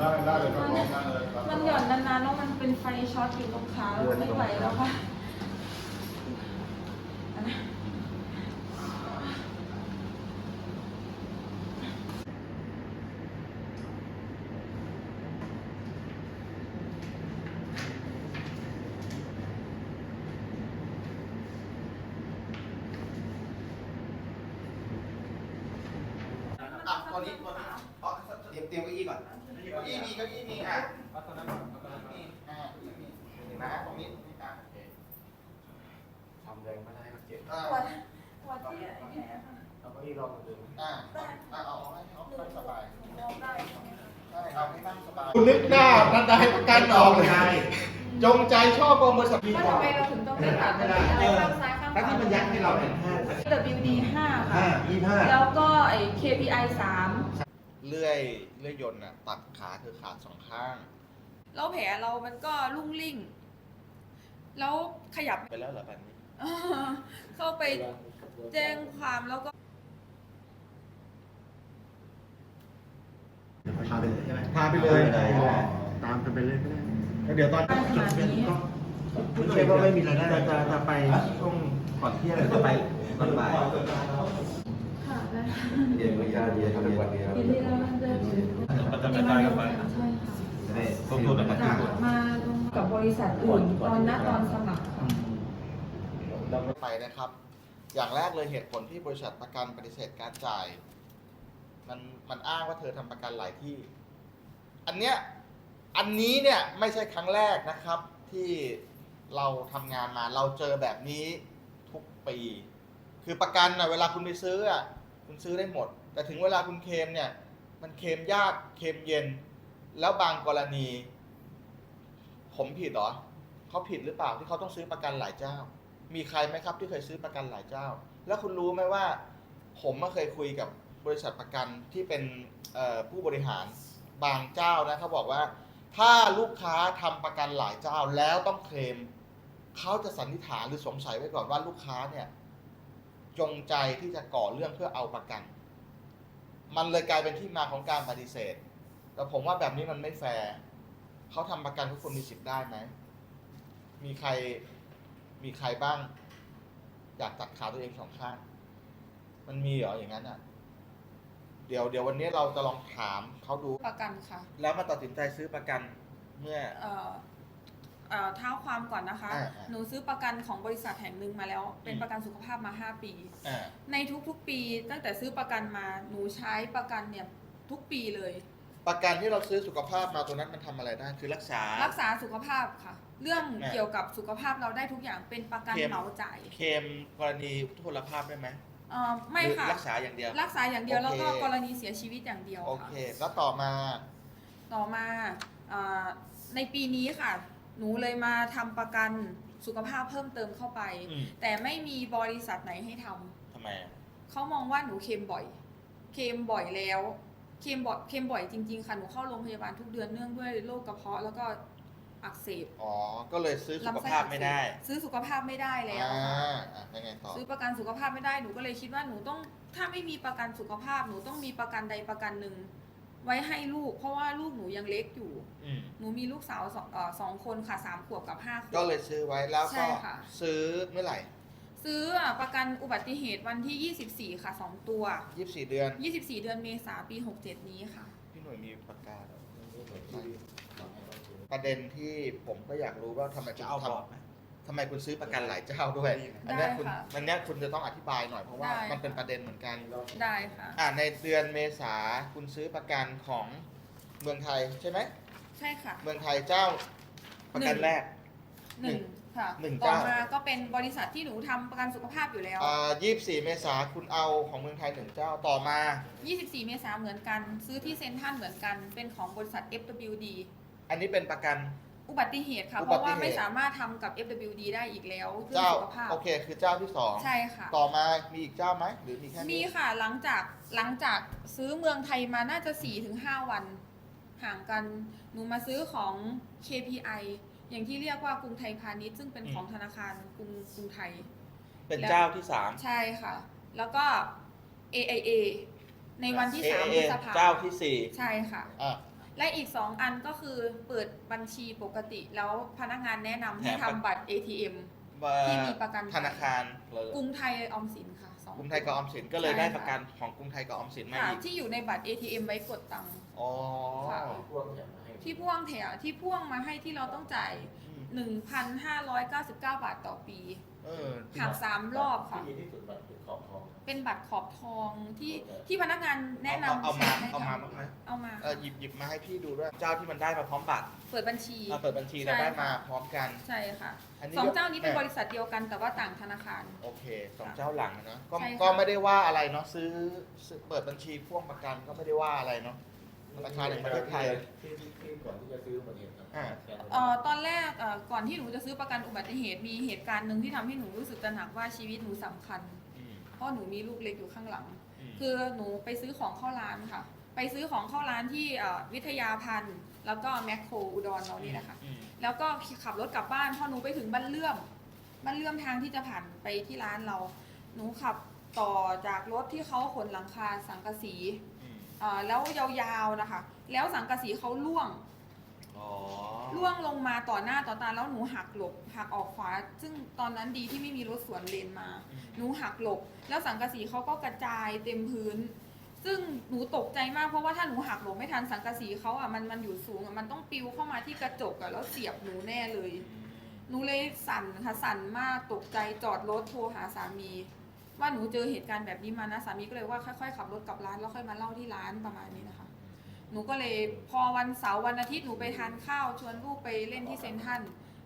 ลองขับได้ไหมได้ได้เลยครับลองได้เลยครับมันหย่อนนานๆแล้วมันเป็นไฟช็อตอยู่ตรงขาไม่ไหวแล้วค่ะอันนั้นอะตัวนี้ตัวนี้เอาเตรียมเตรียมเก้าอี้ก่อนเก้าอี้มีเก้าอี้มีอะเอาตัวนั้นก่อนเอาตัวนั้นมีอีมีเห็นไหมตรงนี้อ่อเคทำแรงไม่ได้ก็เจ็บอ่าปวดปวดที่ไอ้แลค่ะเอาเก้าอี้รองมือนดิมอ่าอ่าเอาเอาให้เขานั่งสบายลองได้ใช่ไหมคะใช่เอาให้นั่งสบายคุณนึกหน้าท่านได้ประกันออกเลยจงใจชอบโปรโมชั่นว่า ทำไมเราถึงต้องไปตัดอะไรข้างซ้ายข้างขถ้าที่มันยัดให้เราเนี่ยห้า WD 5ห้าค่ะยี่ห้า แล้วก็ไอ้ KPI 3 เลื่อยเลื่อยยนต์น่ะตัดขาคือขาดสองข้าง แล้วแผลเรามันก็ลุ่งลิ่ง แล้วขยับ ไปแล้วเหรอแบบนี้เข้าไปแจ้งความแล้วก็พาไปเลยใช่ไหมพาไปเลยตามกันไปเลยก็ได้แล้วเดี๋ยวตอนขนาดนี้ไม่ใช่ว่าไม่มีรายได้จะจะจะไปช่วงก่อนเที่ยงหรือจะไปตอนบ่าย ปีที่แล้วมันจะถือมันจะกระจายกันไปใช่ค่ะจะได้ต้องตัวแบบนั้นจากมากับบริษัทอื่นตอนนั้นตอนสมัครค่ะไปนะครับ อย่างแรกเลยเหตุผลที่บริษัทประกันปฏิเสธการจ่าย มันมันอ้างว่าเธอทำประกันหลายที่ อันเนี้ยอันนี้เนี่ยไม่ใช่ครั้งแรกนะครับที่เราทำงานมาเราเจอแบบนี้ทุกปี คือประกันนะเวลาคุณไปซื้ออะ คุณซื้อได้หมด แต่ถึงเวลาคุณเคลมเนี่ย มันเคลมยากเคลมเย็น แล้วบางกรณี ผมผิดเหรอเขาผิดหรือเปล่าที่เขาต้องซื้อประกันหลายเจ้า มีใครไหมครับที่เคยซื้อประกันหลายเจ้า แล้วคุณรู้ไหมว่า ผมมาเคยคุยกับบริษัทประกันที่เป็นผู้บริหารบางเจ้านะเขาบอกว่า ถ้าลูกค้าทำประกันหลายเจ้าแล้วต้องเคลมเขาจะสันนิษฐานหรือสงสัยไว้ก่อนว่าลูกค้าเนี่ย จงใจที่จะก่อเรื่องเพื่อเอาประกัน มันเลยกลายเป็นที่มาของการปฏิเสธ แต่ผมว่าแบบนี้มันไม่แฟร์เขาทำประกันทุกคนมีสิทธิ์ได้ไหม มีใครมีใครบ้าง อยากตัดขาตัวเองสองข้าง มันมีเหรออย่างนั้นอะ เดี๋ยวเดี๋ยววันนี้เราจะลองถามเขาดูประกันค่ะ แล้วมาตัดสินใจซื้อประกันเมื่อ เอ่อเอ่อเท้าความก่อนนะคะ อ่าอ่า หนูซื้อประกันของบริษัทแห่งหนึ่งมาแล้ว เป็นอืมประกันสุขภาพมา 5 ปี อ่าในทุกๆ ปีตั้งแต่ซื้อประกันมาหนูใช้ประกันเนี่ยทุกปีเลย ประกันที่เราซื้อสุขภาพมาตัวนั้นมันทำอะไรได้คือรักษา รักษาสุขภาพค่ะ เรื่องแม่เกี่ยวกับสุขภาพเราได้ทุกอย่างเป็นประกันเข้ม เหมาจ่ายเคมกรณีทุพพลภาพได้ไหมเอ่อไม่หรือค่ะ รักษาอย่างเดียว รักษาอย่างเดียวโอเค แล้วก็กรณีเสียชีวิตอย่างเดียวโอค่ะ เค แล้วต่อมา ต่อมาเอ่อในปีนี้ค่ะ หนูเลยมาทำประกันสุขภาพเพิ่มเติมเข้าไป อืมแต่ไม่มีบริษัทไหนให้ทำทำไมอะเขามองว่าหนูเค็มบ่อย เค็มบ่อยแล้วเค็มบ่อยเค็มบ่อยจริงๆค่ะหนูเข้าโรงพยาบาลทุกเดือนเนื่องด้วยโรคกระเพาะแล้วก็อักเสบอ๋อ ก็เลยซื้อสุขลำไส้ภาพอักเสบไม่ได้ซื้อสุขภาพไม่ได้แล้ว อ่าค่ะอะยังไงต่อ ซื้อประกันสุขภาพไม่ได้หนูก็เลยคิดว่าหนูต้องถ้าไม่มีประกันสุขภาพหนูต้องมีประกันใดประกันหนึ่ง ไว้ให้ลูก เพราะว่าลูกหนูยังเล็กอยู่ อืมหนูมีลูกสาวสองเอ่อสองคนค่ะสามขวบกับห้าขวบก็เลยซื้อไว้แล้วใช่ก็ค่ะ ซื้อเมื่อไหร่ซื้อประกันอุบัติเหตุวันที่ 24 ค่ะ2ตัว24เดือน 24 เดือนเมษาปี 67 นี้ค่ะ พี่หน่วยมีปากกาเหรอประเด็นที่ผมก็อยากรู้ว่าทำไมคุณจะเอาทบอร์ดไหมำ ทำไมคุณซื้อประกันหลายเจ้าด้วย อันเนี้ยคุณได้ค่ะอันเนี้ยคุณจะต้องอธิบายหน่อยเพราะว่าได้ มันเป็นค่ะประเด็นเหมือนกันได้ค่ะ อ่าในเดือนเมษาคุณซื้อประกันของเมืองไทยใช่ไหมใช่ค่ะ เมืองไทยเจ้าประกันหนึ่งแรก หนึ่งค่ะหนึ่งต่อเจ้า มาก็เป็นบริษัทที่หนูทำประกันสุขภาพอยู่แล้ว อ่า24 เมษาคุณเอาของเมืองไทยหนึ่งเจ้าต่อมา 24 เมษาเหมือนกัน ซื้อที่เซ็นทรัลเหมือนกัน เป็นของบริษัท FWD อันนี้เป็นประกัน อุบัติเหตุค่ะ อุเพบัติเหตุ ราะว่าไม่สามารถทำกับ FWD ได้อีกแล้วเรื่องเจ้าสุขภาพ โอเค คือเจ้าที่สองใช่ค่ะ ต่อมามีอีกเจ้าไหมหรือมีแค่มีนี้ค่ะหลังจากหลังจากซื้อเมืองไทยมาน่าจะ4-5วัน ห่างกันหนูมาซื้อของ KPI อย่างที่เรียกว่ากรุงไทยพาณิชย์ซึ่งเป็นของธนาคารกรุงกรุงไทย เป็นเจ้าที่สามใช่ค่ะ แล้วก็ AIA ในวันที่3 AAA พฤษภาเจ้าที่สี่ใช่ค่ะ อะ และอีก 2 อันก็คือเปิดบัญชีปกติแล้วพนักงานแนะนำให้แถมทำบัตร ATM ว่าที่มีประกันธนาคารหรือกรุงไทยออมสินค่ะสองกรุงไทยกับออมสินก็เลยใช่ได้ค่ะประกันของกรุงไทยกับออมสินมาค่ะอีกที่อยู่ในบัตร ATM ไว้กดตังค์อ๋อค่ะพวกแถมมาให้ที่พ่วงแถวที่พ่วงมาให้ที่เราต้องจ่ายอืม1,599 บาทต่อปี เออหักสามรอบค่ะ ที่ดีที่สุดแบบเป็นขอบทอง เป็นบัตรขอบทองที่ที่พนักงานแนะนำเอามาให้เอามาทำบ้างไหม เอามา เออหยิบหยิบมาให้พี่ดูด้วย เจ้าที่มันได้มาพร้อมบัตรเปิดบัญชี มาเปิดบัญชีแล้วใช่ ได้มาค่ะพร้อมกัน ใช่ค่ะอันนี้สองเจ้านี้เป็นเอ่อบริษัทเดียวกันแต่ว่าต่างธนาคาร โอเคสองเจ้าหลังนะก็ใช่ค่ะ ก็ไม่ได้ว่าอะไรเนาะซื้อซื้อเปิดบัญชีพ่วงประกันก็ไม่ได้ว่าอะไรเนาะ ธนาคารแห่งประเทศไทยที่ที่ที่ก่อนที่จะซื้ออุบัติเหตุครับอ่า เอ่อตอนแรกเอ่อก่อนที่หนูจะซื้อประกันอุบัติเหตุมีเหตุการณ์หนึ่งที่ทำให้หนูรู้สึกตระหนักว่าชีวิตหนูสำคัญ อืมเพราะหนูมีลูกเล็กอยู่ข้างหลังอืมคือหนูไปซื้อของเข้าร้านค่ะ ไปซื้อของเข้าร้านที่เอ่อวิทยาพันธ์แล้วก็แมคโครอุดรเรานี่นะคะอืมแล้วก็ขับรถกลับบ้านพอหนูไปถึงบ้านเลื่อมบ้านเลื่อมทางที่จะผ่านไปที่ร้านเรา หนูขับต่อจากรถที่เขาขนหลังคาสังกะสี อืม เอ่อแล้วยาวๆนะคะ แล้วสังกะสีเขาล่วงอ๋อล่วงลงมาต่อหน้าต่อตาแล้วหนูหักหลบหักออกขวา ซึ่งตอนนั้นดีที่ไม่มีรถสวนเลนมาอืมหนูหักหลบ แล้วสังกะสีเขาก็กระจายเต็มพื้น ซึ่งหนูตกใจมากเพราะว่าถ้าหนูหักหลบไม่ทันสังกะสีเขาอะมันมันอยู่สูงอะมันต้องปิวเข้ามาที่กระจกอะแล้วเสียบหนูแน่เลย หนูเลยสั่นค่ะสั่นมากตกใจจอดรถโทรหาสามี ว่าหนูเจอเหตุการณ์แบบนี้มานะสามีก็เลยว่าค่อยๆขับรถกลับร้านแล้วค่อยมาเล่าที่ร้านประมาณนี้นะคะ หนูก็เลยพอวันเสาร์วันอาทิตย์หนูไปทานข้าวชวนลูกไปเล่นที่เซนทรัน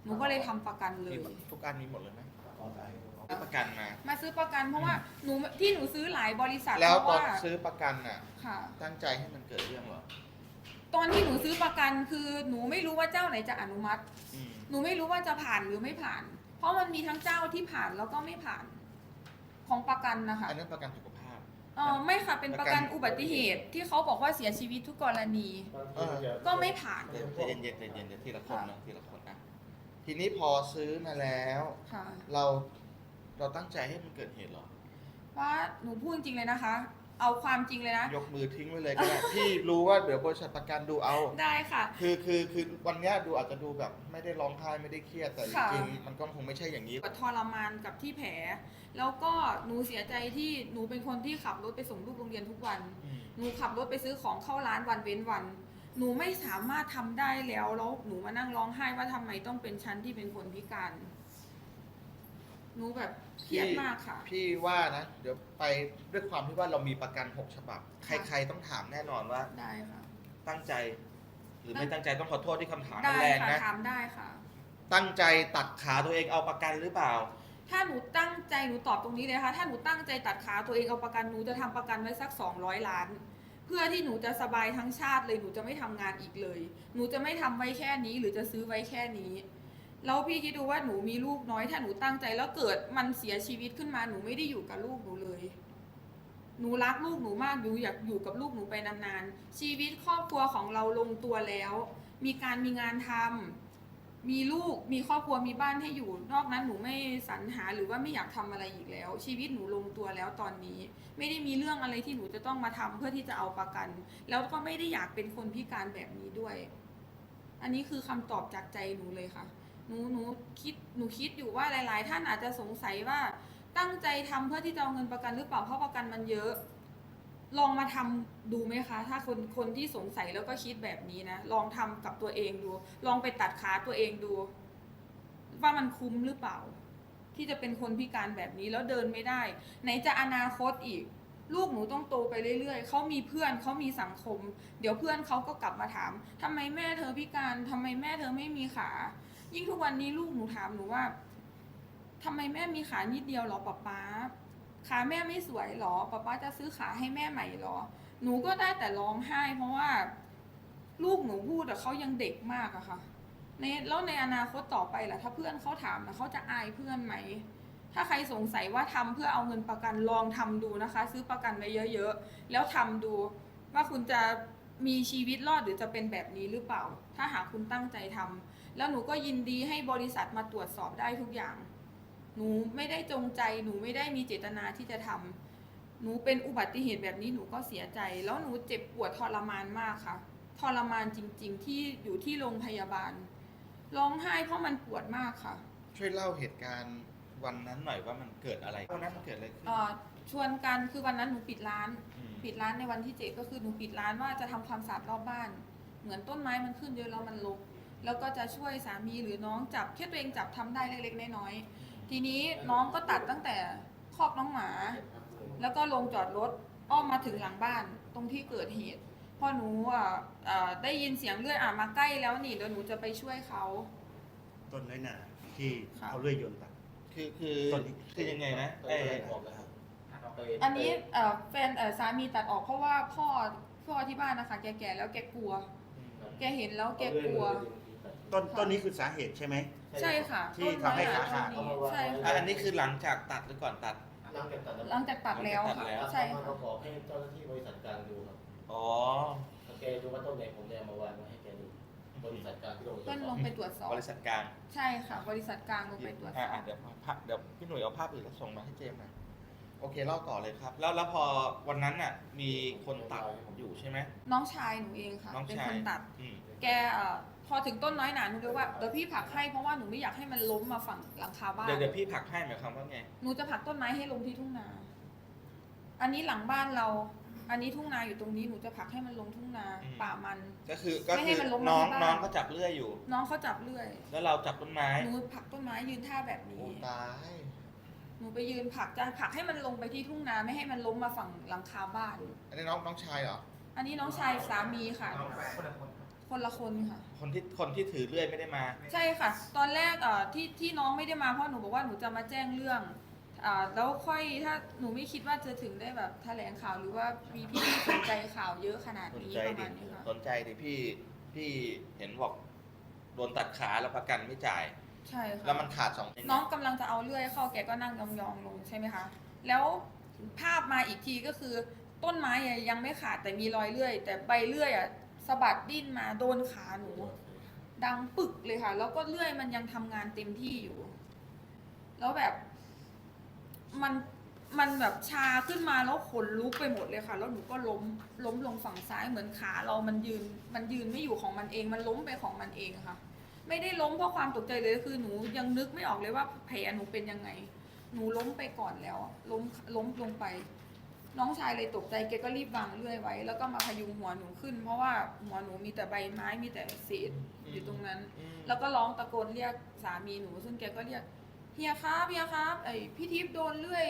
หนูก็เลยทำประกันเลยมีทุกอันมีหมดเลยไหมออนไลน์ซื้อประกันมา มาซื้อประกันเพราะว่าหนูที่หนูซื้อหลายบริษัทแล้วเพราะตอนว่าซื้อประกันน่ะ ค่ะ ตั้งใจให้มันเกิดเรื่องเหรอตอนที่หนูซื้อประกันคือหนูไม่รู้ว่าเจ้าไหนจะอนุมัติ อืมหนูไม่รู้ว่าจะผ่านหรือไม่ผ่าน เพราะมันมีทั้งเจ้าที่ผ่านแล้วก็ไม่ผ่าน ของประกันนะคะอันนั้นประกันสุขภาพเออไม่ค่ะเป็นประกันประกัน อุบัติเหตุที่เขาบอกว่าเสียชีวิตทุกกรณี ก็ไม่ผ่านเดี๋ยวใจเย็นๆใจเย็นๆเดี๋ยวทีละคนนะทีละคนนะทีนี้พอซื้อมาแล้ว ค่ะ เราเราตั้งใจให้มันเกิดเหตุเหรอ ว่าหนูพูดจริงๆเลยนะคะ เอาความจริงเลยนะ ยกมือทิ้งไว้เลยก็ได้ พี่รู้ว่าเดี๋ยวบริษัทประกันดูเอา ได้ค่ะ คือคือคือวันเนี้ยดูอาจจะดูแบบไม่ได้ร้องไห้ไม่ได้เครียดแต่จค่ะ ริงๆมันก็คงไม่ใช่อย่างนี้ ทรมานกับที่แผล แล้วก็หนูเสียใจที่หนูเป็นคนที่ขับรถไปส่งลูกโรงเรียนทุกวันอืมหนูขับรถไปซื้อของเข้าร้านวันเว้นวัน หนูไม่สามารถทำได้แล้ว แล้วหนูมานั่งร้องไห้ว่าทำไมต้องเป็นฉันที่เป็นคนพิการ หนูแบบเครียดมากค่ะ พี่ว่านะ เดี๋ยวไปด้วยความที่ว่าเรามีประกันหกฉบับ ใครๆต้องถามแน่นอนว่า ได้ค่ะ ตั้งใจ หรือไม่ตั้งใจต้องขอโทษที่คำถามได้มันแรงค่ะนะ ถามได้ค่ะ ตั้งใจตัดขาตัวเองเอาประกันหรือเปล่า ถ้าหนูตั้งใจหนูตอบตรงนี้เลยค่ะถ้าหนูตั้งใจตัดขาตัวเองเอาประกันหนูจะทำประกันไว้สัก 200 ล้าน เพื่อที่หนูจะสบายทั้งชาติเลยหนูจะไม่ทำงานอีกเลย หนูจะไม่ทำไว้แค่นี้หรือจะซื้อไว้แค่นี้ แล้วพี่คิดดูว่าหนูมีลูกน้อยถ้าหนูตั้งใจแล้วเกิดมันเสียชีวิตขึ้นมาหนูไม่ได้อยู่กับลูกหนูเลย หนูรักลูกหนูมากหนูอยากอยู่กับลูกหนูไปนานๆชีวิตครอบครัวของเราลงตัวแล้ว มีการมีงานทำมีลูกมีครอบครัวมีบ้านให้อยู่ นอกนั้นหนูไม่สรรหาหรือว่าไม่อยากทำอะไรอีกแล้ว ชีวิตหนูลงตัวแล้วตอนนี้ ไม่ได้มีเรื่องอะไรที่หนูจะต้องมาทำเพื่อที่จะเอาประกัน แล้วก็ไม่ได้อยากเป็นคนพิการแบบนี้ด้วย อันนี้คือคำตอบจากใจหนูเลยค่ะ หนูหนูคิดหนูคิดอยู่ว่าหลาย ๆ ท่านอาจจะสงสัยว่าตั้งใจทำเพื่อที่จะเอาเงินประกันหรือเปล่าเพราะประกันมันเยอะ ลองมาทำดูไหมคะ ถ้าคนคนที่สงสัยแล้วก็คิดแบบนี้นะลองทำกับตัวเองดู ลองไปตัดขาตัวเองดู ว่ามันคุ้มหรือเปล่า ที่จะเป็นคนพิการแบบนี้แล้วเดินไม่ได้ ไหนจะอนาคตอีก ลูกหนูต้องโตไปเรื่อย ๆเขามีเพื่อนเขามีสังคม เดี๋ยวเพื่อนเขาก็กลับมาถามทำไมแม่เธอพิการทำไมแม่เธอไม่มีขา ยิ่งทุกวันนี้ลูกหนูถามหนูว่าทำไมแม่มีขานิดเดียวหรอป๊าป๊าขาแม่ไม่สวยหรอป๊าป๊าจะซื้อขาให้แม่ใหม่หรอ หนูก็ได้แต่ร้องไห้ เพราะว่าลูกหนูพูดแต่เขายังเด็กมากอะค่ะในแล้วในอนาคตต่อไปล่ะ ถ้าเพื่อนเขาถามนะเขาจะอายเพื่อนไหม ถ้าใครสงสัยว่าทำเพื่อเอาเงินประกันลองทำดูนะคะ ซื้อประกันไว้เยอะๆ แล้วทำดูว่าคุณจะมีชีวิตรอดหรือจะเป็นแบบนี้หรือเปล่า ถ้าหากคุณตั้งใจทำ แล้วหนูก็ยินดีให้บริษัทมาตรวจสอบได้ทุกอย่าง หนูไม่ได้จงใจ หนูไม่ได้มีเจตนาที่จะทำหนูเป็นอุบัติเหตุแบบนี้หนูก็เสียใจ แล้วหนูเจ็บปวดทรมานมากค่ะ ทรมานจริง ๆ ที่อยู่ที่โรงพยาบาล ร้องไห้เพราะมันปวดมากค่ะ ช่วยเล่าเหตุการณ์วันนั้นหน่อยว่ามันเกิดอะไรวันนั้นมันเกิดอะไรขึ้นเอ่อชวนกันคือวันนั้นหนูปิดร้านอืมปิดร้านในวันที่เจ็ดก็คือหนูปิดร้านว่าจะทำความสะอาดรอบบ้าน เหมือนต้นไม้มันขึ้นเยอะแล้วมันรก แล้วก็จะช่วยสามีหรือน้องจับแค่ตัวเองจับทำได้เล็กๆน้อยๆทีนี้น้องก็ตัดตั้งแต่คอกน้องหมา แล้วก็ลงจอดรถอ้อมมาถึงหลังบ้านตรงที่เกิดเหตุพอหนูอะอ่าได้ยินเสียงเลือดอะมาใกล้แล้วนี่เดี๋ยวหนูจะไปช่วยเขา ต้นน้อยหนาที่ค่ะ เอาเลื่อยยนต์ตัด คือคือตอนนี้ คือยังไงนะเอ้ยอันนี้เอ่อแฟนเอ่อสามีตัดออกเพราะว่าพ่อพ่อที่บ้านนะคะแก่ๆแล้วแกกลัว แกเห็นแล้วแกกลัวต้ นต้นนี้คือสาเหตุใช่ไหม ใช่ค่ะที่ทำให้ขาขาด ต้นไม้ใช่อะค่ะ อันนี้คือหลังจากตัดหรือก่อนตัด หลังจากตัดหลังจากตัดแล้วตัดค่ะ แล้วใช่มาค่ะประกอบให้เจ้าหน้าที่บริษัทกลางดูครับอ๋อถ้าแกดูว่าต้นไหนผมเลยเอามาวางไว้ให้แกดูบริษัทกลางที่ลงต้นลงไปตรวจสอบ บริษัทกลางใช่ค่ะ บริษัทกลางลงไปตรวจสอะออะบเดี๋ยวภาพเดี๋ยวพี่หนุ่ยเอาภาพอื่นแล้วส่งมาให้เจมส์หน่อย โอเคเล่าต่อเลยครับ แล้วแล้วพอวันนั้นน่ะ มีคนตัดอยู่ใช่ไหม น้องชายหนูเองค่ะ น้องเป็นชายคนตัด อืมแกเอ่อพอถึงต้นน้อยหนาหนูเลยว่าเดี๋ยวพี่ผลักให้เพราะว่าหนูไม่อยากให้มันล้มมาฝั่งหลังคาบ้าน เดี๋ยวเดี๋ยวพี่ผลักให้หมายความว่าไง หนูจะผลักต้นไม้ให้ลงที่ทุ่งนา อันนี้หลังบ้านเรา อันนี้ทุ่งนาอยู่ตรงนี้หนูจะผลักให้มันลงทุ่งนาอืม ป่ามัน ก็คือก็ไม่ให้คือมันล้มมาน้องที่บ้าน น้องก็จับเลื่อยอยู่ น้องเขาจับเลื่อย แล้วเราจับต้นไม้หนูผลักต้นไม้ยืนท่าแบบโอ้นี้ ตาย หนูไปยืนผลักจะผลักให้มันลงไปที่ทุ่งนาไม่ให้มันล้มมาฝั่งหลังคาบ้าน อันนี้น้องน้องชายเหรอ อันนี้น้องชายสามีค่ะ คนละคนค่ะ คนที่คนที่ถือเลื่อยไม่ได้มา ใช่ค่ะ ตอนแรกเอ่อที่ที่น้องไม่ได้มาเพราะหนูบอกว่าหนูจะมาแจ้งเรื่องอ่าแล้วค่อยถ้าหนูไม่คิดว่าจะถึงได้แบบแถลงข่าวหรือว่ามีพี่ๆสนใจข่าวเยอะขนาดสนนี้ใจประดิมาณนี้ค่ะ สนใจดิพี่พี่เห็นบอกโดนตัดขาแล้วประกันไม่จ่าย ใช่ค่ะแล้วมันขาดสองน้องกำลังจะเอาเลื่อยเข้าแกก็นั่งยองๆลงใช่ไหมคะ แล้วภาพมาอีกทีก็คือต้นไม้อะยังไม่ขาดแต่มีรอยเลื่อย แต่ใบเลื่อยอะสะบัดดิ้นมาโดนขาหนู ดังปึกเลยค่ะ แล้วก็เลื่อยมันยังทำงานเต็มที่อยู่ แล้วแบบ มันมันแบบชาขึ้นมาแล้วขนลุกไปหมดเลยค่ะ แล้วหนูก็ล้มล้มลงฝั่งซ้ายเหมือนขาเรามันยืน มันยืนไม่อยู่ของมันเอง มันล้มไปของมันเองค่ะ ไม่ได้ล้มเพราะความตกใจเลยคือหนูยังนึกไม่ออกเลยว่าแผลหนูเป็นยังไง หนูล้มไปก่อนแล้วอะล้มล้มลงไป น้องชายเลยตกใจแกก็รีบวางเลื่อยไว้ แล้วก็มาพยุงหัวหนูขึ้น เพราะว่าหัวหนูมีแต่ใบไม้มีแต่เศษอยู่ตรงนั้นอืมแล้วก็ร้องตะโกนเรียกสามีหนู ซึ่งแกก็เรียกเฮียครับเฮียครับไอพี่ทิพย์โดนเลื่อย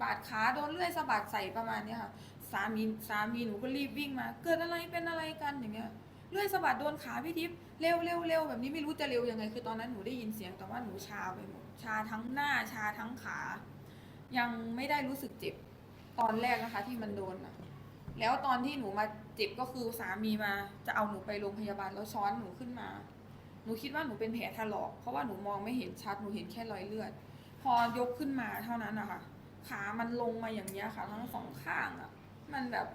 บาดขาโดนเลื่อยสะบัดใส่ประมาณเนี้ยค่ะสามีสามีหนูก็รีบวิ่งมา เกิดอะไรเป็นอะไรกันอย่างเงี้ยเลื่อยสะบัดโดนขาพี่ทิพย์ เร็วเร็วเร็วแบบนี้ไม่รู้จะเร็วยังไง คือตอนนั้นหนูได้ยินเสียงแต่ว่าหนูชาไปหมดชาทั้งหน้าชาทั้งขา ยังไม่ได้รู้สึกเจ็บตอนแรกนะคะ ที่มันโดนอะแล้วตอนที่หนูมาเจ็บก็คือสามีมา จะเอาหนูไปโรงพยาบาลแล้วช้อนหนูขึ้นมา หนูคิดว่าหนูเป็นแผลถลอกเพราะว่าหนูมองไม่เห็นชัดหนูเห็นแค่รอยเลือด พอยกขึ้นมาเท่านั้นนะคะขามันลงมาอย่างเงี้ยค่ะ ทั้งสองข้างอะมันแบบ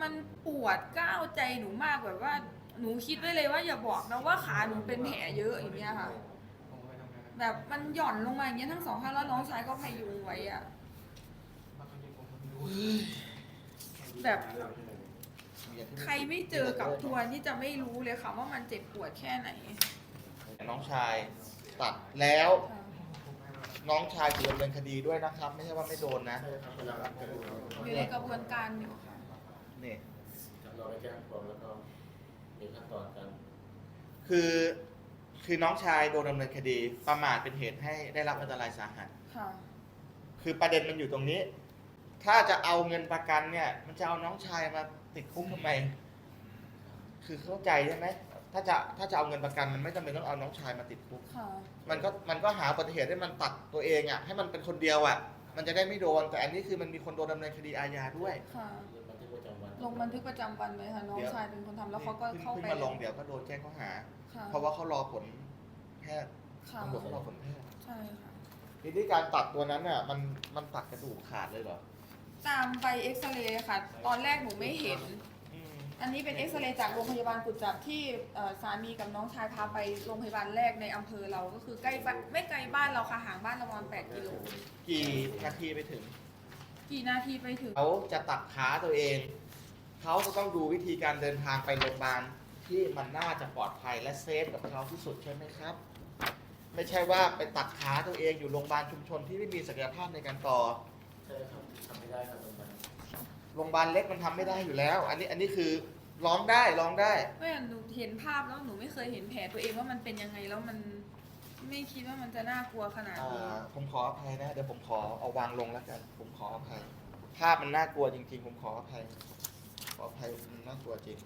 มันปวดก้าวใจหนูมากแบบว่า หนูคิดไว้เลยว่าอย่าบอกนะว่าขาหนูเป็นแผลเยอะอย่างเงี้ยค่ะ แบบมันหย่อนลงมาอย่างเงี้ยทั้งสองข้างแล้วน้องชายก็พยุงไว้อะแบบใครไม่เจอกับทัวร์นี่จะไม่รู้เลยค่ะว่ามันเจ็บปวดแค่ไหน น้องชายตัดแล้วค่ะน้องชายถูกดำเนินคดีด้วยนะครับ ไม่ใช่ว่าไม่โดนนะอยู่ในกระบวนการอยู่ค่ะนี่เราไปแจ้งความแล้วก็ มีขั้นตอนการคือคือน้องชายโดนดำเนินคดีประมาทเป็นเหตุให้ได้รับอันตรายสาหัส ค่ะ คือประเด็นมันอยู่ตรงนี้ ถ้าจะเอาเงินประกันเนี่ย มันจะเอาน้องชายมาติดคุกทำไม คือเข้าใจใช่ไหมถ้าจะถ้าจะเอาเงินประกันมันไม่จำเป็นต้องเอาน้องชายมาติดคุก ค่ะ มันก็มันก็หาอุบัติเหตุให้มันตัดตัวเองอะให้มันเป็นคนเดียวอะ มันจะได้ไม่โดน แต่อันนี้คือมันมีคนโดนดำเนินคดีอาญาด้วย ค่ะบั ลงบันทึกประจำวันไหมคะน้องเดี๋ยว ชายเป็นคนทำแล้วเขาก็ขึ้นเข้าขึ้นไปมาลงเดี๋ยวก็โดนแจ้งข้อหา ค่ะเพราะว่าเขารอผลแพทย์ค่ะตำรวจเขารอผลแพทย์ใช่ค่ะทีนี้การตัดตัวนั้นน่ะมันมันตัดกระดูกขาดเลยเหรอ ตามไปเอ็กซเรย์ค่ะ ตอนแรกหนูไม่เห็นอืมอันนี้เป็นเอ็กซเรย์จากโรงพยาบาลกุจจับที่เอ่อสามีกับน้องชายพาไปโรงพยาบาลแรกในอำเภอเราก็คือใกล้บ้านไม่ไกลบ้านเราค่ะห่างบ้านเราประมาณ8กิโลกี่นาทีไปถึง กี่นาทีไปถึง เขาจะตัดขาตัวเอง เขาจะต้องดูวิธีการเดินทางไปโรงพยาบาลที่มันน่าจะปลอดภัยและเซฟกับเขาที่สุดใช่ไหมครับ ไม่ใช่ว่าไปตัดขาตัวเองอยู่โรงพยาบาลชุมชนที่ไม่มีศักยภาพในการต่อใช่ครับทำไม่ได้ครับตรงนั้นโรงพยาบาลเล็กมันทำไม่ได้อยู่แล้ว อันนี้อันนี้คือร้องได้ร้องได้ ไม่หนูเห็นภาพแล้วหนูไม่เคยเห็นแผลตัวเองว่ามันเป็นยังไงแล้วมันไม่คิดว่ามันจะน่ากลัวขนาดอ่นี้าผมขออภัยนะ เดี๋ยวผมขอเอาวางลงแล้วกัน ผมขออภัย ภาพมันน่ากลัวจริงๆ ผมขออภัยข ออภัยมันน่ากลัวจริง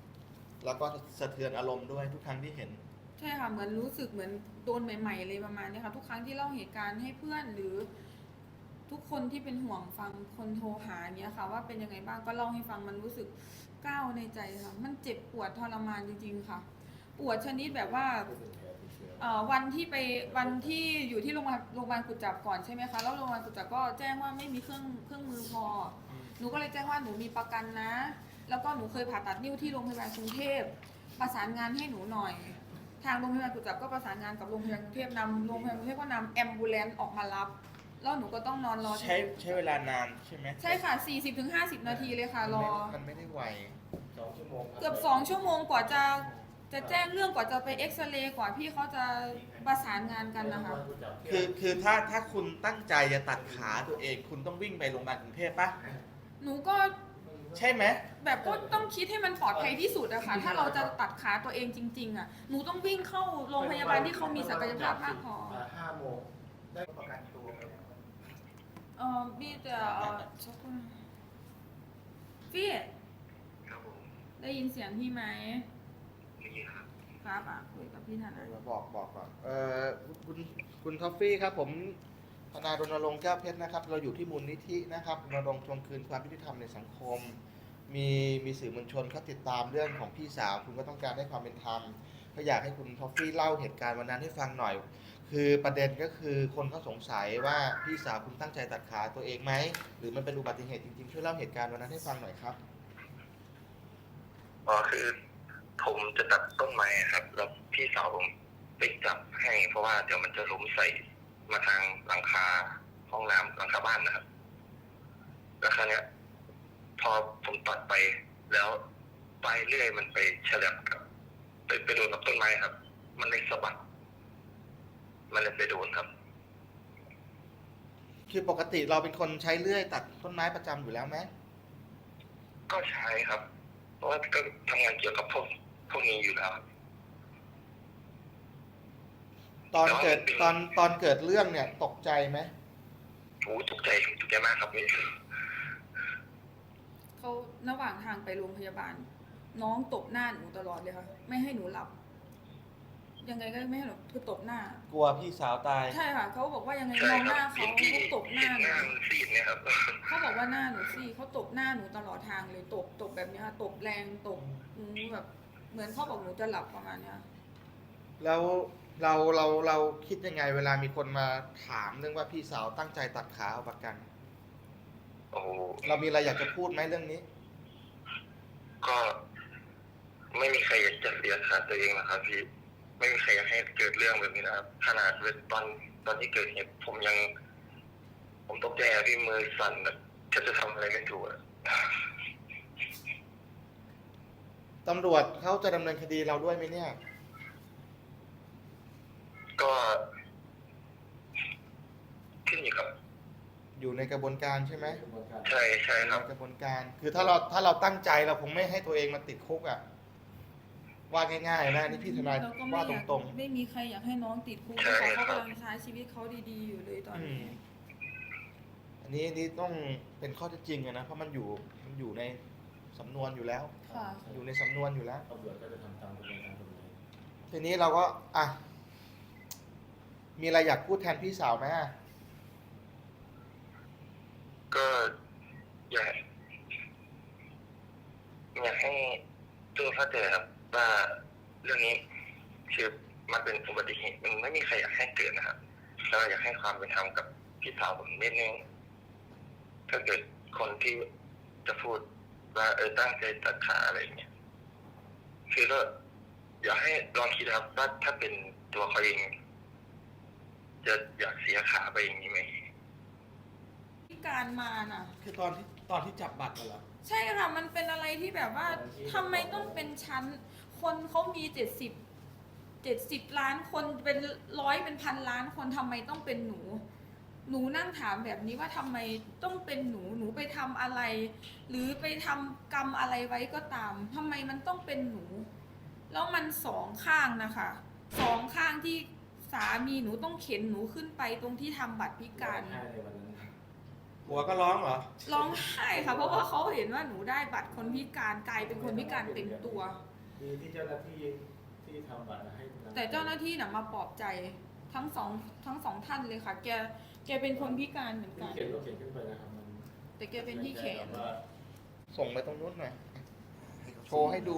แล้วก็สะเทือนอารมณ์ด้วยทุกครั้งที่เห็น ใช่ค่ะเหมือนรู้สึกเหมือนโดนใหม่ๆเลยประมาณนี้ค่ะ ทุกครั้งที่เล่าเหตุการณ์ให้เพื่อนหรือ ทุกคนที่เป็นห่วงฟังคนโทรหาเนี้ยค่ะ ว่าเป็นยังไงบ้างก็เล่าให้ฟังมันรู้สึกก้าวในใจค่ะ มันเจ็บปวดทรมานจริง ๆ ค่ะ ปวดชนิดแบบว่าไม่เป็นแผลติดเชื้อเอ่อวันที่ไปวันที่อยู่ที่โรงพยาบาลโรงพยาบาลกุจจับก่อนใช่ไหมคะแล้วโรงพยาบาลกุจจับก็แจ้งว่าไม่มีเครื่องเครื่องมือพอ หนูก็เลยแจ้งว่าหนูมีประกันนะ แล้วก็หนูเคยผ่าตัดนิ้วที่โรงพยาบาลกรุงเทพประสานงานให้หนูหน่อย ทางโรงพยาบาลกุจจับก็ประสานงานกับโรงพยาบาลกรุงเทพนำโรงพยาบาลกรุงเทพก็นำแอมบูเลนต์ออกมารับ แล้วหนูก็ต้องนอนรอใช้ใช้เวลานานใช่ไหมใช่ค่ะ 40-50 นาทีเลยค่ะรอ มันไม่ได้ไวสองชั่วโมงครัเกือบสองชั่วโมงกว่าจะจะแจ้งเรื่องกว่าจะไปเอ็กซเรย์กว่าพี่เขาจะประสานงานกันนะคะ คือคือถ้าถ้าคุณตั้งใจจะตัดขาตัวเอง คุณต้องวิ่งไปโรงพยาบาลกรุงเทพปะหนูก็ ใช่ไหม แบบก็ต้องคิดให้มันปลอดภัยที่สุดอะค่ะถ้าเราจะตัดขาตัวเองจริง ๆอะหนูต้องวิ่งเข้าโรงพยาบาลที่เขามีศักยภาพมากพอห้าโมงได้ประกันตัวไหมเออพี่จะเออช็อกนะพี่ได้ยินเสียงพี่ไหมครับอะคุยกับพี่ธนาบอกบอกก่อนเอ่อคุณคุณท็อฟฟี่ครับผม ทนายรณรงค์แก้วเพชรนะครับ เราอยู่ที่มูลนิธินะครับรณรงค์ทวงคืนความยุติธรรมในสังคม มีมีสื่อมวลชนเขาติดตามเรื่องของพี่สาว คุณก็ต้องการให้ความเป็นธรรมก็อยากให้คุณท็อฟฟี่เล่าเหตุการณ์วันนั้นให้ฟังหน่อย คือประเด็นก็คือคนเขาสงสัยว่าพี่สาวคุณตั้งใจตัดขาตัวเองไหมหรือมันเป็นอุบัติเหตุจริงๆช่วยเล่าเหตุการณ์วันนั้นให้ฟังหน่อยครับอ๋อคือผมจะตัดต้นไม้ครับ แล้วพี่สาวผมไปจับให้เพราะว่าเดี๋ยวมันจะล้มใส่ มาทางหลังคาห้องน้ำหลังคาบ้านนะครับแล้วคราวเนี้ยพอผมตัดไปแล้วปลายเลื่อยมันไปเฉลียบกับไปไปโดนกับต้นไม้ครับ มันเลยสะบัดมันเลยไปโดนครับ คือปกติเราเป็นคนใช้เลื่อยตัดต้นไม้ประจำอยู่แล้วไหมก็ใช้ครับ เพราะว่าก็ทำงานเกี่ยวกับพวกพวกนี้อยู่แล้วครับ ตอนเกิดตอนตอนเกิดเรื่องเนี่ยตกใจไหมโอ้ตกใจตกใจมากครับนี่เขาระหว่างทางไปโรงพยาบาล น้องตบหน้าหนูตลอดเลยค่ะ ไม่ให้หนูหลับ ยังไงก็ไม่ให้หนูคือตบหน้า กลัวพี่สาวตาย ใช่ค่ะเขาบอกว่ายังไงใช่มองคหรัน้าบเขาเห็นพี่เขาตบหเห็น้านหหนูน้ามันซีดเนี่ยครับเขาบอกว่าหน้าหนูสิเขาตบหน้าหนูตลอดทางเลยตบตบแบบเนี้ยค่ะตบแรงตบหนูแบบเหมือนเขาบอกหนูจะหลับประมาณเนี้ยแล้ว เราเราเราคิดยังไงเวลามีคนมาถามเรื่องว่าพี่สาวตั้งใจตัดขาเอาประกัน โอ้โหเรามีอะไรอยากจะพูดไหมเรื่องนี้ ก็ไม่มีใครอยากจะเสียขาตัวเองนะครับพี่ ไม่มีใครอยากให้เกิดเรื่องแบบนี้นะครับ ขนาดเวลาตอนตอนที่เกิดเหตุผมยัง ผมตกใจอะพี่มือสั่นแบบแทบจะทำอะไรไม่ถูกอะตำรวจเขาจะดำเนินคดีเราด้วยไหมเนี่ย ก็ขึ้นอยู่กับ อยู่ในกระบวนการใช่ไหมกระบวนการใช่ใช่อยู่ครับ ในกระบวนการ คือถ้าเราถ้าเราตั้งใจเราคงไม่ให้ตัวเองมาติดคุกอะ ว่าง่ายๆนะนี่พี่ทนายเราก็ไม่ว่าอยากตรงไม่มีใครอยากให้น้องติดคุกใช่เพราะเขาครับกำลังใช้ชีวิตเขาดีๆอยู่เลยตอนอืนี้มๆอันนี้นี่ต้องเป็นข้อเท็จจริงอะนะ เพราะมันอยู่มันอยู่ในสำนวนอยู่แล้ว ค่ะ อยู่ในสำนวนอยู่แล้ว ตำรวจก็จะทำตามกระบวนการกฎหมาย ทีนี้เราก็อะ มีอะไรอยากพูดแทนพี่สาวไหมอะก็อยากอยากให้ตัวเข้าใจครับว่าเรื่องนี้คือมันเป็นอุบัติเหตุมันไม่มีใครอยากให้เกิดนะครับแล้วอยากให้ความเป็นธรรมกับพี่สาวผมนิดนึงถ้าเกิดคนที่จะพูดว่าเออตั้งใจตัดขาอะไรอย่างเงี้ยคือก็อยากให้ลองคิดครับว่าถ้าเป็นตัวเขาเอง จะอยากเสียขาไปอย่างนี้ไหมการมาน่ะ คือตอนที่ตอนที่จับบัตรน่ะเหรอ ใช่ค่ะ มันเป็นอะไรที่แบบว่าทำไมต้องเป็นชั้น คนเขามีเจ็ดสิบเจ็ดสิบล้านคนเป็นร้อยเป็นพันล้านคนทำไมต้องเป็นหนู หนูนั่งถามแบบนี้ว่าทำไมต้องเป็นหนูหนูไปทำอะไร หรือไปทำกรรมอะไรไว้ก็ตามทำไมมันต้องเป็นหนู แล้วมันสองข้างนะคะสองข้างที่ สามีหนูต้องเข็นหนูขึ้นไปตรงที่ทำบัตรพิการให้ในวันนั้นหัวก็ร้องเหรอ ร้องไห้ค่ะ เพราะว่าเขาเห็นว่าหนูได้บัตรคนพิการกลายเป็นคนพิการเต็มตัว ดีที่เจ้าหน้าที่ที่ทำบัตรให้แต่เจ้าหน้าที่น่ะมาปลอบใจทั้งสองทั้งสองท่านเลยค่ะ แกแกเป็นคนพิการเหมือนที่กัน เขียนก็เขียนขึ้นไปนะครับมันแต่แกเป็นที่แขน ว่าส่งไปตรงนู้นหน่อย โชว์ให้ดู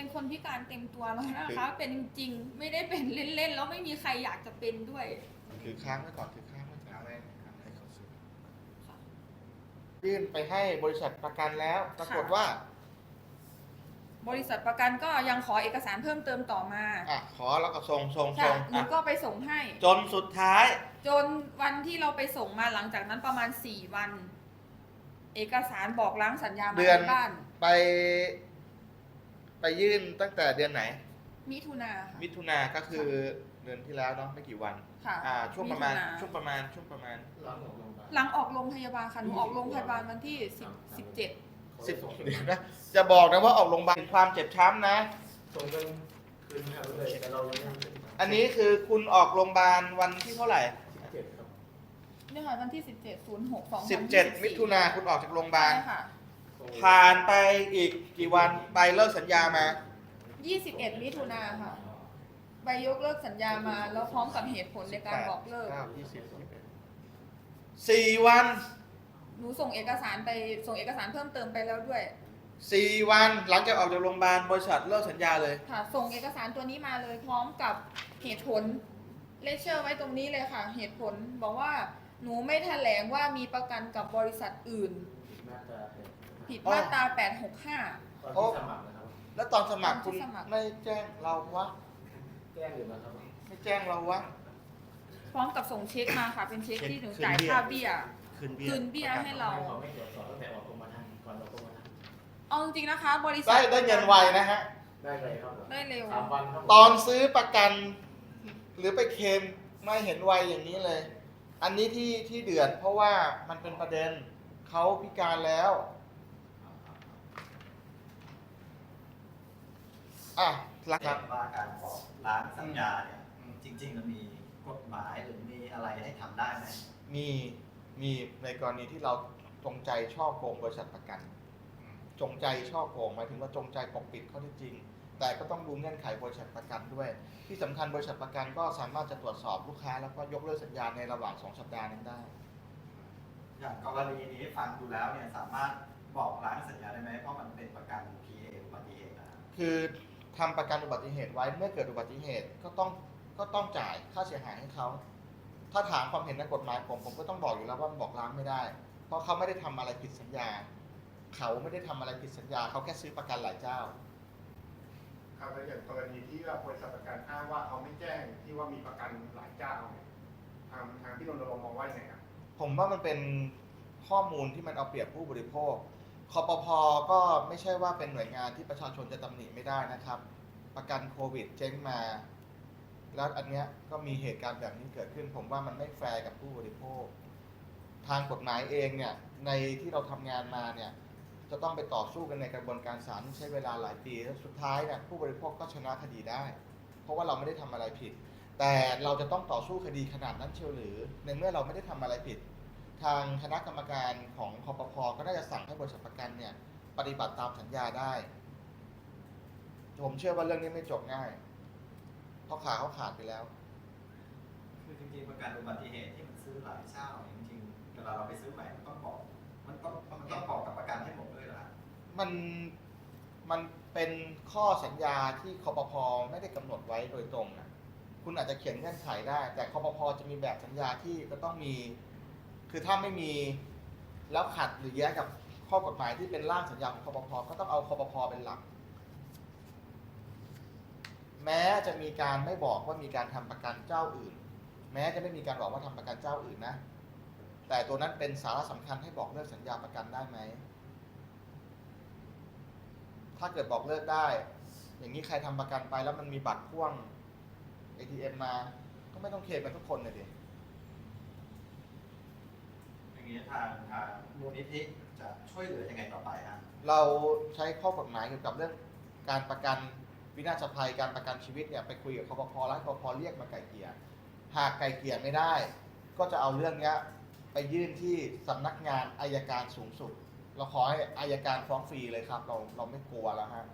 เป็นคนพิการเต็มตัวแล้วนะคะ เป็นจริงๆไม่ได้เป็นเล่นๆแล้วไม่มีใครอยากจะเป็นด้วย ถือค้างไว้ก่อนถือค้างไว้ก่อนให้เขาซื้อค่ะ ยื่นไปให้บริษัทประกันแล้ว ปรากฏว่า บริษัทประกันก็ยังขอเอกสารเพิ่มเติมต่อมาอะขอแล้วก็ส่งส่งค่ะส่งหนูอะก็ไปส่งให้ จนสุดท้าย จนวันที่เราไปส่งมาหลังจากนั้นประมาณ 4 วัน เอกสารบอกล้างสัญญามาเดือน ที่บ้าน ไป ไปยื่นตั้งแต่เดือนไหน มิถุนาค่ะ มิถุนาก็คือเดือนที่แล้วเนาะไม่กี่วัน ค่ะอ่า ช่วงประมาณ ถุนช่วงประมาณ ช่วงประมาณ หลังออกโรงพยาบาลหลังออกโรงพยาบาลค่ะหนูออกโรงพยาบาลวันที่10 17สิบเดือนนะ จะบอกนะว่าออกโรงพยาบาลความเจ็บช้ำนะ ส่งกันคืนให้เราเลยแต่เรายังไม่อันนี้คือคุณออกโรงพยาบาลวันที่เท่าไหร่เจ็ดครับเนี่ยค่ะวันที่17 06 17 มิถุนาคุณออกจากโรงพยาบาล ใช่ค่ะ ผ่านไปอีกกี่วันไปเลิกสัญญามา 21 มิถุนาค่ะ ใบยกเลิกสัญญามา แล้วพร้อมกับเหตุผลในการบอกเลิก เก้ายี่สิบยี่สิบเอ็ดสี่วันหนูส่งเอกสารไปส่งเอกสารเพิ่มเติมไปแล้วด้วย สี่วันหลังจากออกจากโรงพยาบาลบริษัทเลิกสัญญาเลย ค่ะ ส่งเอกสารตัวนี้มาเลยพร้อมกับเหตุผลเลเชอร์ไว้ตรงนี้เลยค่ะ เหตุผลบอกว่าหนูไม่แถลงว่ามีประกันกับบริษัทอื่น น่าจะ ผิดอ๋อมาตรา865 ตอนที่สมัครนะครับ แล้วตอนสมัครตอนที่คุณสมัคร ไม่แจ้งเราวะ แจ้งอยู่นะครับไม่แจ้งเราวะ พร้อมกับส่งเช็คมาค่ะ เป็นเช็คที่หนูคืนจ่ายเบี้ยค่าเบี้ย คืนเบี้ยคืนเบี้ยให้เราเขาไม่ตรวจสอบตั้งแต่ออกกรมธรรม์ก่อนออกกรมธรรม์เอาจริงๆนะคะ บริษัท ได้ได้เงินไวนะฮะ ได้เลยครับได้เร็ว สามวันครับตอนซื้อประกัน หรือไปเคลมไม่เห็นไวอย่างนี้เลย อันนี้ที่ที่เดือดเพราะว่ามันเป็นประเด็นเขาพิการแล้ว อะหลัก เห็นว่าการบอกล้างสัญญาเนี่ยจริงๆมันมีกฎหมายหรือมีอะไรให้ทำได้ไหมมีมีในกรณีที่เราจงใจช่อโกงบริษัทประกัน จงใจช่อโกงหมายถึงว่าจงใจปกปิดข้อเท็จจริง แต่ก็ต้องดูเงื่อนไขบริษัทประกันด้วย ที่สำคัญบริษัทประกันก็สามารถจะตรวจสอบลูกค้า แล้วก็ยกเลิกสัญญาในระหว่างสองสัปดาห์นั้นได้ อย่างกรณีนี้ฟังดูแล้วเนี่ยสามารถบอกล้างสัญญาได้ไหมเพราะมันเป็นประกัน PA อุบัติเหตุนะครับคือ ทำประกันอุบัติเหตุไว้เมื่อเกิดอุบัติเหตุก็ต้องก็ต้องจ่ายค่าเสียหายให้เขา ถ้าถามความเห็นในกฎหมายผมผมก็ต้องบอกอยู่แล้วว่าบอกล้างไม่ได้ เพราะเขาไม่ได้ทำอะไรผิดสัญญา เขาไม่ได้ทำอะไรผิดสัญญา เขาแค่ซื้อประกันหลายเจ้า ครับแล้วอย่างกรณีที่ว่าบริษัทประกันอ้างว่าเขาไม่แจ้งที่ว่ามีประกันหลายเจ้าเนี่ยทางทางพี่รณรงค์มองว่ายังไงครับผมว่ามันเป็นข้อมูลที่มันเอาเปรียบผู้บริโภค คอปพก็ไม่ใช่ว่าเป็นหน่วยงานที่ประชาชนจะตำหนิไม่ได้นะครับ ประกันโควิดเจ๊งมา แล้วอันเนี้ยก็มีเหตุการณ์แบบนี้เกิดขึ้น ผมว่ามันไม่แฟร์กับผู้บริโภค ทางกฎหมายเองเนี่ยในที่เราทำงานมาเนี่ยจะต้องไปต่อสู้กันในกระบวนการศาลที่ใช้เวลาหลายปีแล้วสุดท้ายเนี่ยผู้บริโภคก็ชนะคดีได้ เพราะว่าเราไม่ได้ทำอะไรผิด แต่เราจะต้องต่อสู้คดีขนาดนั้นเชียวหรือ ในเมื่อเราไม่ได้ทำอะไรผิด ทางคณะกรรมการของคอปพก็น่าจะสั่งให้บริษัทประกันเนี่ย ปฏิบัติตามสัญญาได้ ผมเชื่อว่าเรื่องนี้ไม่จบง่าย เพราะขาเขาขาดไปแล้ว คือจริงๆประกันอุบัติเหตุที่มันซื้อหลายเจ้าเนี่ยจริงๆเวลาเราไปซื้อใหม่มันต้องบอกมันต้องมันต้องบอกกับประกันให้หมดด้วยเหรอฮะมันมันเป็นข้อสัญญาที่คอปพไม่ได้กำหนดไว้โดยตรงนะคุณอาจจะเขียนเงื่อนไขได้ แต่คอปพจะมีแบบสัญญาที่จะต้องมี คือถ้าไม่มีแล้วขัดหรือแย้งกับข้อกฎหมายที่เป็นร่างสัญญาของคอปพก็ต้องเอาคอปพเป็นหลัก แม้จะมีการไม่บอกว่ามีการทำประกันเจ้าอื่น แม้จะไม่มีการบอกว่าทำประกันเจ้าอื่นนะ แต่ตัวนั้นเป็นสาระสำคัญให้บอกเลิกสัญญาประกันได้ไหม ถ้าเกิดบอกเลิกได้ อย่างนี้ใครทำประกันไปแล้วมันมีบัตรพ่วง ATM มา ก็ไม่ต้องเคลมกันทุกคนเลยดิ นี้ทางทางมูลนิธิจะช่วยเหลือยังไงต่อไปฮะเราใช้ข้อกฎหมายเกี่ยวกับเรื่องการประกันวินาศภัยการประกันชีวิตเนี่ยไปคุยกับคอปพแล้วคอปพเรียกมาไกลเกลี่ยหากไกลเกลี่ยไม่ได้ ก็จะเอาเรื่องเนี้ยไปยื่นที่สำนักงานอายการสูงสุด เราขอให้อายการฟ้องฟรีเลยครับ เราเราไม่กลัวแล้วฮะ